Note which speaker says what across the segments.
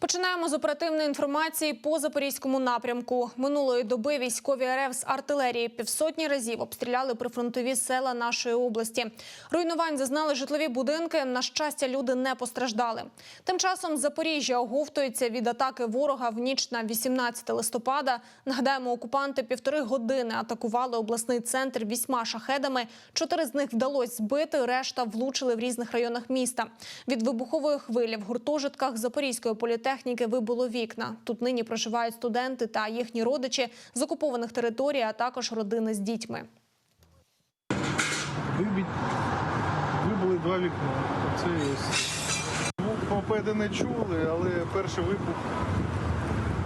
Speaker 1: Починаємо з оперативної інформації по запорізькому напрямку. Минулої доби військові РФ з артилерії півсотні разів обстріляли прифронтові села нашої області. Руйнувань зазнали житлові будинки. На щастя, люди не постраждали. Тим часом Запоріжжя оговтується від атаки ворога в ніч на 18 листопада. Нагадаємо, окупанти півтори години атакували обласний центр вісьма шахедами. Чотири з них вдалося збити, решта влучили в різних районах міста. Від вибухової хвилі в гуртожитках Запорізької політехніки вибуло вікна. Тут нині проживають студенти та їхні родичі з окупованих територій, а також родини з дітьми.
Speaker 2: Вибули два вікна. І ось. Ну, не чули, але перший вибух,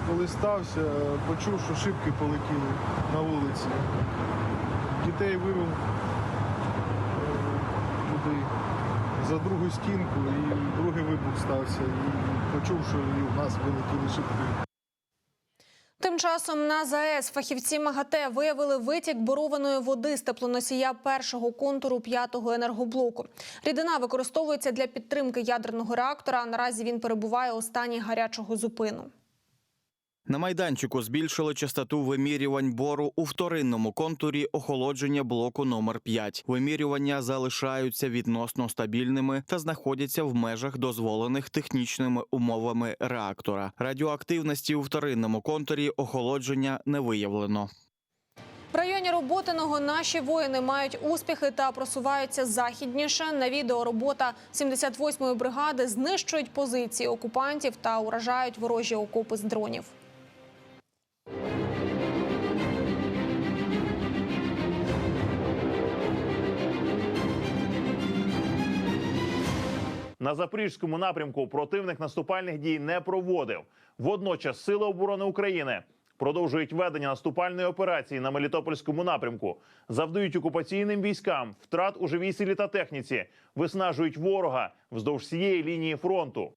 Speaker 2: коли стався, почув, що шибки полетіли на вулиці. Дітей вивів е, туди за другу стінку, і другий вибух стався. Почув, що і в нас вилетіли шибки.
Speaker 1: Тим часом на ЗАЕС фахівці МАГАТЕ виявили витік борованої води з теплоносія першого контуру п'ятого енергоблоку. Рідина використовується для підтримки ядерного реактора. Наразі він перебуває у стані гарячого зупину.
Speaker 3: На майданчику збільшили частоту вимірювань бору у вторинному контурі охолодження блоку номер 5 Вимірювання залишаються відносно стабільними та знаходяться в межах дозволених технічними умовами реактора. Радіоактивності у вторинному контурі охолодження не виявлено.
Speaker 1: В районі Роботиного наші воїни мають успіхи та просуваються західніше. На відео робота 78-ї бригади знищують позиції окупантів та уражають ворожі окопи з дронів.
Speaker 4: На запорізькому напрямку противник наступальних дій не проводив. Водночас Сили оборони України продовжують ведення наступальної операції на Мелітопольському напрямку, завдають окупаційним військам втрат у живій силі та техніці, виснажують ворога вздовж всієї лінії фронту.